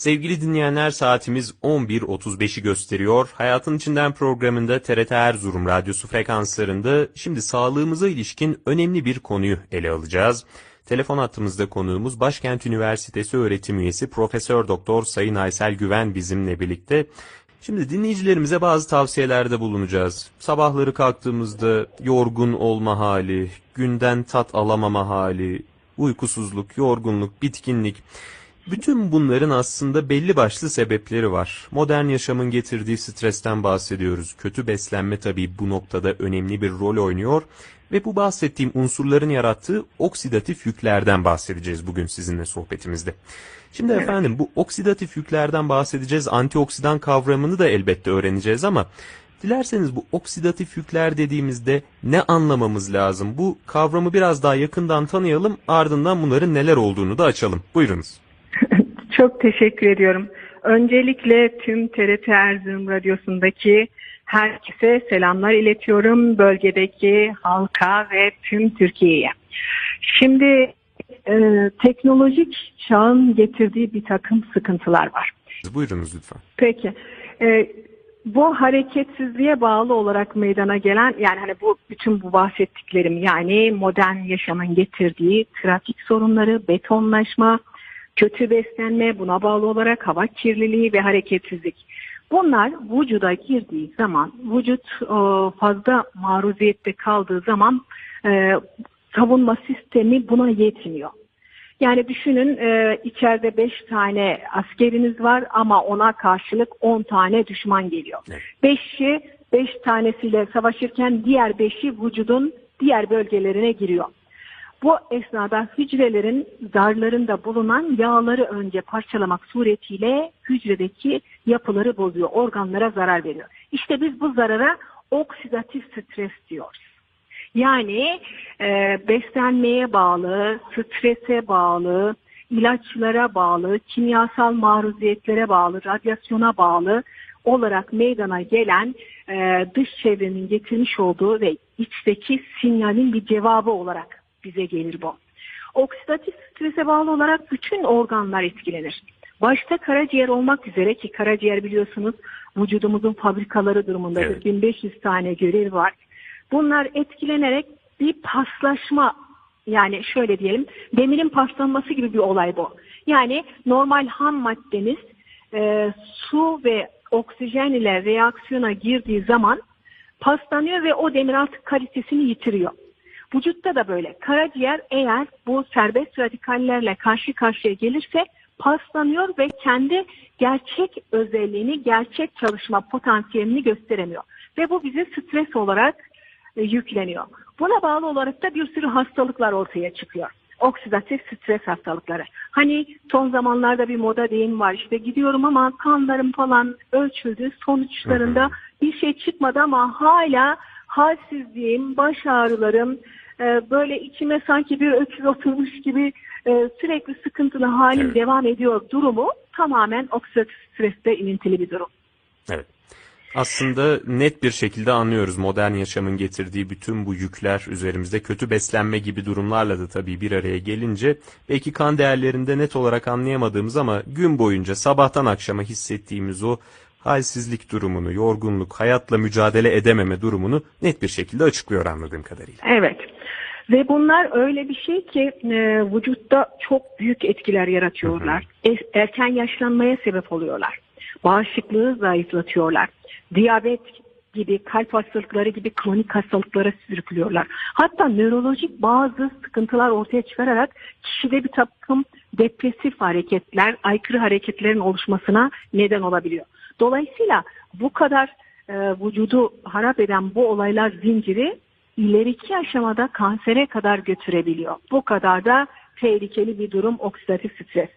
Sevgili dinleyenler saatimiz 11.35'i gösteriyor. Hayatın İçinden programında TRT Erzurum Radyosu frekanslarında şimdi sağlığımıza ilişkin önemli bir konuyu ele alacağız. Telefon hattımızda konuğumuz Başkent Üniversitesi öğretim üyesi Profesör Doktor Sayın Aysel Güven bizimle birlikte. Şimdi dinleyicilerimize bazı tavsiyelerde bulunacağız. Sabahları kalktığımızda yorgun olma hali, günden tat alamama hali, uykusuzluk, yorgunluk, bitkinlik. Bütün bunların aslında belli başlı sebepleri var. Modern yaşamın getirdiği stresten bahsediyoruz. Kötü beslenme tabii bu noktada önemli bir rol oynuyor ve bu bahsettiğim unsurların yarattığı oksidatif yüklerden bahsedeceğiz bugün sizinle sohbetimizde. Şimdi efendim bu oksidatif yüklerden bahsedeceğiz. Antioksidan kavramını da elbette öğreneceğiz ama dilerseniz bu oksidatif yükler dediğimizde ne anlamamız lazım? Bu kavramı biraz daha yakından tanıyalım ardından bunların neler olduğunu da açalım. Buyurunuz. Çok teşekkür ediyorum. Öncelikle tüm TRT Erzurum Radyosu'ndaki herkese selamlar iletiyorum. Bölgedeki halka ve tüm Türkiye'ye. Şimdi e, teknolojik çağın getirdiği bir takım sıkıntılar var. Buyurunuz lütfen. Peki. E, bu hareketsizliğe bağlı olarak meydana gelen yani hani bu bütün bu bahsettiklerim yani modern yaşamın getirdiği trafik sorunları, betonlaşma, kötü beslenme, buna bağlı olarak hava kirliliği ve hareketsizlik. Bunlar vücuda girdiği zaman, vücut e, fazla maruziyette kaldığı zaman e, savunma sistemi buna yetmiyor. Yani düşünün e, içeride 5 tane askeriniz var ama ona karşılık 10 tane düşman geliyor. 5'i 5 tanesiyle savaşırken diğer 5'i vücudun diğer bölgelerine giriyor. Bu esnada hücrelerin zarlarında bulunan yağları önce parçalamak suretiyle hücredeki yapıları bozuyor, organlara zarar veriyor. İşte biz bu zarara oksidatif stres diyoruz. Yani e, beslenmeye bağlı, strese bağlı, ilaçlara bağlı, kimyasal maruziyetlere bağlı, radyasyona bağlı olarak meydana gelen e, dış çevrenin getirmiş olduğu ve içteki sinyalin bir cevabı olarak bize gelir bu. Oksidatif strese bağlı olarak bütün organlar etkilenir. Başta karaciğer olmak üzere ki karaciğer biliyorsunuz vücudumuzun fabrikaları durumundadır. Evet. 1500 tane görev var. Bunlar etkilenerek bir paslaşma yani şöyle diyelim demirin paslanması gibi bir olay bu. Yani normal ham maddeniz e, su ve oksijen ile reaksiyona girdiği zaman paslanıyor ve o demir artık kalitesini yitiriyor. Vücutta da böyle. Karaciğer eğer bu serbest radikallerle karşı karşıya gelirse paslanıyor ve kendi gerçek özelliğini, gerçek çalışma potansiyelini gösteremiyor. Ve bu bize stres olarak e, yükleniyor. Buna bağlı olarak da bir sürü hastalıklar ortaya çıkıyor. Oksidatif stres hastalıkları. Hani son zamanlarda bir moda deyim var işte gidiyorum ama kanlarım falan ölçüldü sonuçlarında bir şey çıkmadı ama hala halsizliğim, baş ağrılarım, e, böyle içime sanki bir öküz oturmuş gibi e, sürekli sıkıntılı halim Evet. devam ediyor durumu tamamen oksidatif stresle ilintili bir durum. Evet. Aslında net bir şekilde anlıyoruz modern yaşamın getirdiği bütün bu yükler üzerimizde kötü beslenme gibi durumlarla da tabii bir araya gelince belki kan değerlerinde net olarak anlayamadığımız ama gün boyunca sabahtan akşama hissettiğimiz o halsizlik durumunu, yorgunluk, hayatla mücadele edememe durumunu net bir şekilde açıklıyor anladığım kadarıyla. Evet. Ve bunlar öyle bir şey ki e, vücutta çok büyük etkiler yaratıyorlar. Es- erken yaşlanmaya sebep oluyorlar. Bağışıklığı zayıflatıyorlar. Diyabet gibi, kalp hastalıkları gibi kronik hastalıklara sürüklüyorlar. Hatta nörolojik bazı sıkıntılar ortaya çıkararak kişide bir takım depresif hareketler, aykırı hareketlerin oluşmasına neden olabiliyor. Dolayısıyla bu kadar e, vücudu harap eden bu olaylar zinciri ileriki aşamada kansere kadar götürebiliyor. Bu kadar da tehlikeli bir durum oksidatif stres.